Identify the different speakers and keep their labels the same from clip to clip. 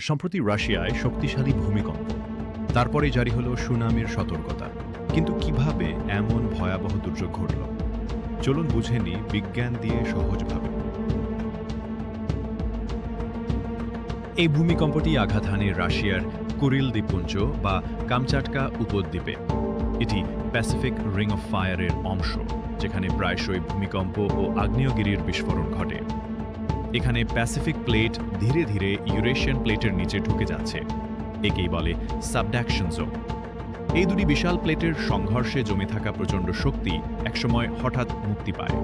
Speaker 1: সম্প্রতি রাশিয়ায় শক্তিশালী ভূমিকম্প। তারপরে জারি হলো সুনামির সতর্কতা। কিন্তু কীভাবে এমন ভয়াবহ দুর্যোগ ঘটল? চলুন বুঝে নিই বিজ্ঞান দিয়ে সহজভাবে। এই ভূমিকম্পটি আঘাত হানে রাশিয়ার কুরিল দ্বীপপুঞ্জ বা কামচাটকা উপদ্বীপে। এটি প্যাসিফিক রিং অফ ফায়ারের অংশ, যেখানে প্রায়শই ভূমিকম্প ও আগ্নেয়গিরির বিস্ফোরণ ঘটে। এখানে প্যাসিফিক প্লেট ধীরে ধীরে ইউরেশিয়ান প্লেটের নিচে ঢুকে যাচ্ছে। একেই বলে সাবডাকশন জোন এই দুটি বিশাল প্লেটের সংঘর্ষে জমে থাকা প্রচণ্ড শক্তি একসময় হঠাৎ মুক্তি পায়,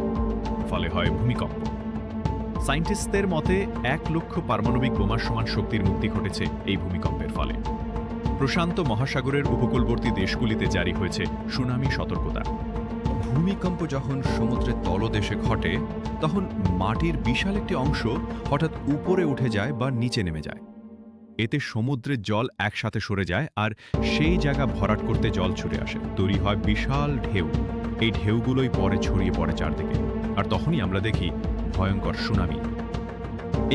Speaker 1: ফলে হয় ভূমিকম্প। সায়েন্টিস্টদের মতে, এক লক্ষ পারমাণবিক বোমার সমান শক্তির মুক্তি ঘটেছে এই ভূমিকম্পের ফলে। প্রশান্ত মহাসাগরের উপকূলবর্তী দেশগুলিতে জারি হয়েছে সুনামি সতর্কতা।
Speaker 2: ভূমিকম্প যখন সমুদ্রের তলদেশে ঘটে, তখন মাটির বিশাল একটি অংশ হঠাৎ উপরে উঠে যায় বা নিচে নেমে যায়। এতে সমুদ্রের জল একসাথে সরে যায় আর সেই জায়গা ভরাট করতে জল ছুটে আসে। তৈরি হয় বিশাল ঢেউ। এই ঢেউগুলোই পরে ছড়িয়ে পড়ে চারদিকে। আর তখনই আমরা দেখি ভয়ঙ্কর সুনামি।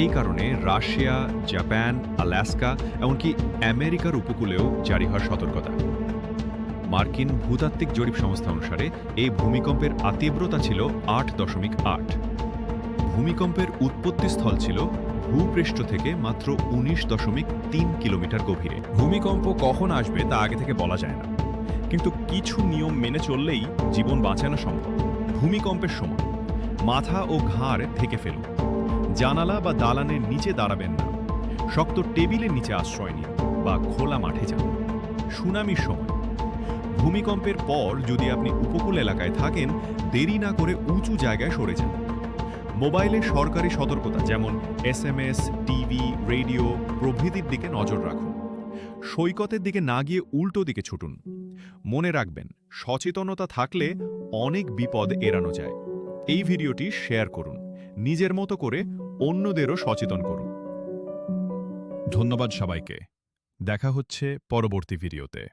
Speaker 2: এই কারণে রাশিয়া, জাপান, আলাস্কা, এমনকি আমেরিকার উপকূলেও জারি হয় সতর্কতা। মার্কিন ভূতাত্ত্বিক জরিপ সংস্থা অনুসারে, এই ভূমিকম্পের আতীব্রতা ছিল আট দশমিক আট। ভূমিকম্পের উৎপত্তিস্থল ছিল ভূপৃষ্ঠ থেকে মাত্র উনিশ দশমিক তিন কিলোমিটার গভীরে।
Speaker 3: ভূমিকম্প কখন আসবে তা আগে থেকে বলা যায় না। কিন্তু কিছু নিয়ম মেনে চললেই জীবন বাঁচানো সম্ভব। ভূমিকম্পের সময় মাথা ও ঘাড় থেকে ফেলুন। জানালা বা দালানের নিচে দাঁড়াবেন না। শক্ত টেবিলের নিচে আশ্রয় নিন বা খোলা মাঠে যান। সুনামির সময় ভূমিকম্পের পর যদি আপনি উপকূল এলাকায় থাকেন, দেরি না করে উঁচু জায়গায় সরে যান। মোবাইলে সরকারি সতর্কতা, যেমন S M S TV, radio প্রভৃতির দিকে নজর রাখুন। সৈকতের দিকে না গিয়ে উল্টো দিকে ছুটুন। মনে রাখবেন, সচেতনতা থাকলে অনেক বিপদ এড়ানো যায়। এই ভিডিওটি শেয়ার করুন। নিজের মতো করে অন্যদেরও সচেতন করুন। ধন্যবাদ সবাইকে। দেখা হচ্ছে পরবর্তী ভিডিওতে।